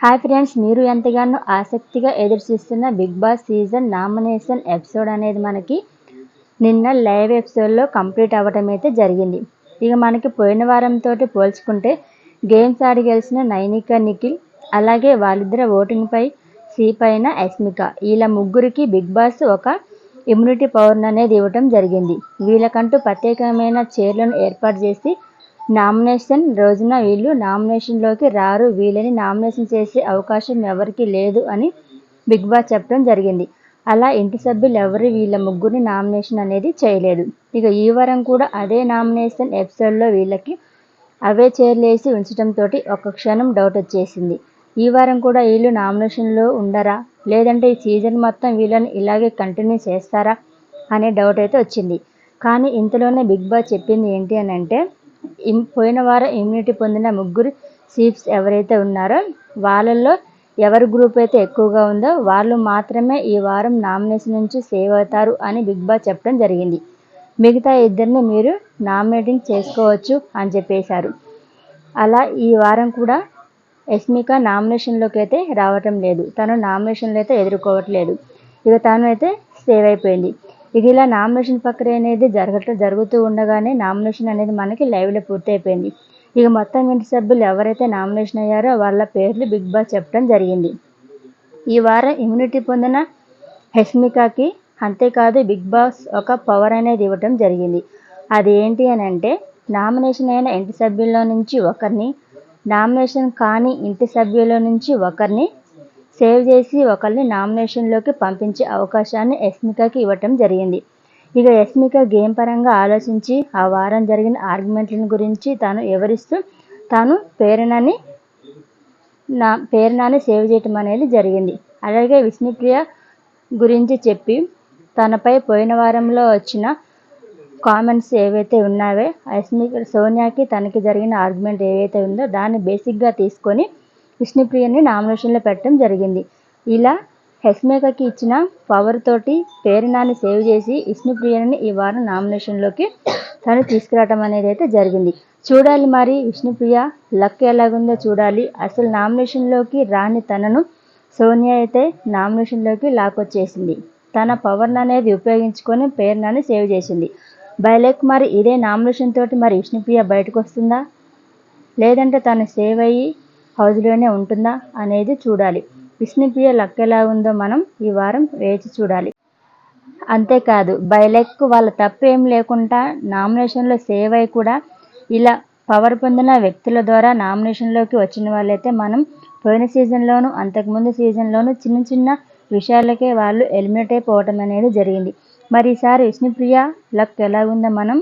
Hi friends మీరు ఎంతగానో ఆసక్తిగా ఎదురుచూస్తున్న Bigg Boss season nomination episode అనేది మనకి నిన్న లైవ్ ఎపిసోడ్లో కంప్లీట్ అవ్వటం అయితే జరిగింది. ఇక మనకి పోయిన వారంతో పోల్చుకుంటే గేమ్స్ ఆడి గెలిచిన నైనిక నిఖిల్ అలాగే వాళ్ళిద్దరి ఓటింగ్పై సి పైన అస్మిక వీళ్ళ ముగ్గురికి బిగ్ బాస్ ఒక ఇమ్యూనిటీ పవర్ అనేది ఇవ్వటం జరిగింది. వీళ్ళకంటూ ప్రత్యేకమైన చైర్లను ఏర్పాటు చేసి నామినేషన్ రోజున వీళ్ళు నామినేషన్లోకి రారు. వీళ్ళని నామినేషన్ చేసే అవకాశం ఎవరికి లేదు అని బిగ్ బాస్ చెప్పడం జరిగింది. అలా ఇంటి సభ్యులు ఎవరు? వీళ్ళ ముగ్గురిని నామినేషన్ అనేది చేయలేదు. ఇక ఈ వారం కూడా అదే నామినేషన్ ఎపిసోడ్లో వీళ్ళకి అవే చేర్లేసి ఉంచడంతో ఒక క్షణం డౌట్ వచ్చేసింది. ఈ వారం కూడా వీళ్ళు నామినేషన్లో ఉండరా? లేదంటే ఈ సీజన్ మొత్తం వీళ్ళని ఇలాగే కంటిన్యూ చేస్తారా? అనే డౌట్ అయితే వచ్చింది. కానీ ఇంతలోనే బిగ్ బాస్ చెప్పింది ఏంటి అని అంటే పోయిన వారం ఇమ్యూనిటీ పొందిన ముగ్గురు సీట్స్ ఎవరైతే ఉన్నారో వాళ్ళల్లో ఎవరి గ్రూప్ అయితే ఎక్కువగా ఉందో వాళ్ళు మాత్రమే ఈ వారం నామినేషన్ నుంచి సేవ్ అవుతారు అని బిగ్ బాస్ చెప్పడం జరిగింది. మిగతా ఇద్దరిని మీరు నామినేటింగ్ చేసుకోవచ్చు అని చెప్పేశారు. అలా ఈ వారం కూడా యస్మిక నామినేషన్లోకి అయితే రావటం లేదు. తను నామినేషన్లు అయితే ఎదుర్కోవట్లేదు. ఇక తాను అయితే సేవ్ అయిపోయింది. ఇక ఇలా నామినేషన్ ప్రక్రియ అనేది జరగటం జరుగుతూ ఉండగానే నామినేషన్ అనేది మనకి లైవ్లో పూర్తయిపోయింది. ఇక మొత్తం ఇంటి సభ్యులు ఎవరైతే నామినేషన్ అయ్యారో వాళ్ళ పేర్లు బిగ్ బాస్ చెప్పడం జరిగింది. ఈ వారం ఇమ్యూనిటీ పొందిన హెస్మికాకి అంతేకాదు బిగ్ బాస్ ఒక పవర్ అనేది ఇవ్వటం జరిగింది. అది ఏంటి అని అంటే నామినేషన్ అయిన ఇంటి సభ్యుల్లో నుంచి ఒకరిని నామినేషన్ కాని ఇంటి సభ్యుల నుంచి ఒకరిని సేవ్ చేసి ఒకరిని నామినేషన్లోకి పంపించే అవకాశాన్ని యస్మికకి ఇవ్వటం జరిగింది. ఇక యస్మిక గేమ్ పరంగా ఆలోచించి ఆ వారం జరిగిన ఆర్గ్యుమెంట్ల గురించి తాను వివరిస్తూ తాను పేరునని నా ప్రేరణని సేవ్ చేయటం అనేది జరిగింది. అలాగే విష్ణుప్రియ గురించి చెప్పి తనపై పోయిన వారంలో వచ్చిన కామెంట్స్ ఏవైతే ఉన్నాయో అస్మిక సోనియాకి తనకి జరిగిన ఆర్గ్యుమెంట్ ఏవైతే ఉందో దాన్ని బేసిక్గా తీసుకొని విష్ణుప్రియని నామినేషన్లో పెట్టడం జరిగింది. ఇలా హెస్మేకకి ఇచ్చిన పవర్ తోటి పేరునాన్ని సేవ్ చేసి విష్ణుప్రియని ఈ వారం నామినేషన్లోకి తను తీసుకురావటం అనేది అయితే జరిగింది. చూడాలి మరి విష్ణుప్రియ లక్ ఎలాగుందో చూడాలి. అసలు నామినేషన్లోకి రాని తనను సోనియా అయితే నామినేషన్లోకి లాక్కొచ్చేసింది. తన పవర్ని అనేది ఉపయోగించుకొని పేరునాన్ని సేవ్ చేసింది. బైలేక్ మరి ఇదే నామినేషన్ తోటి మరి విష్ణుప్రియ బయటకు వస్తుందా? లేదంటే తను సేవ్ అయ్యి హౌస్లోనే ఉంటుందా అనేది చూడాలి. విష్ణుప్రియ లక్ ఎలా ఉందో మనం ఈ వారం వేచి చూడాలి. అంతేకాదు బైలెక్ వాళ్ళ తప్పు ఏం లేకుండా నామినేషన్లో సేవ్ అయి కూడా ఇలా పవర్ పొందిన వ్యక్తుల ద్వారా నామినేషన్లోకి వచ్చిన వాళ్ళైతే మనం పోయిన సీజన్లోనూ అంతకుముందు సీజన్లోనూ చిన్న చిన్న విషయాలకే వాళ్ళు ఎలిమినేట్ అయిపోవటం అనేది జరిగింది. మరి ఈసారి విష్ణుప్రియ లక్ ఎలా ఉందో మనం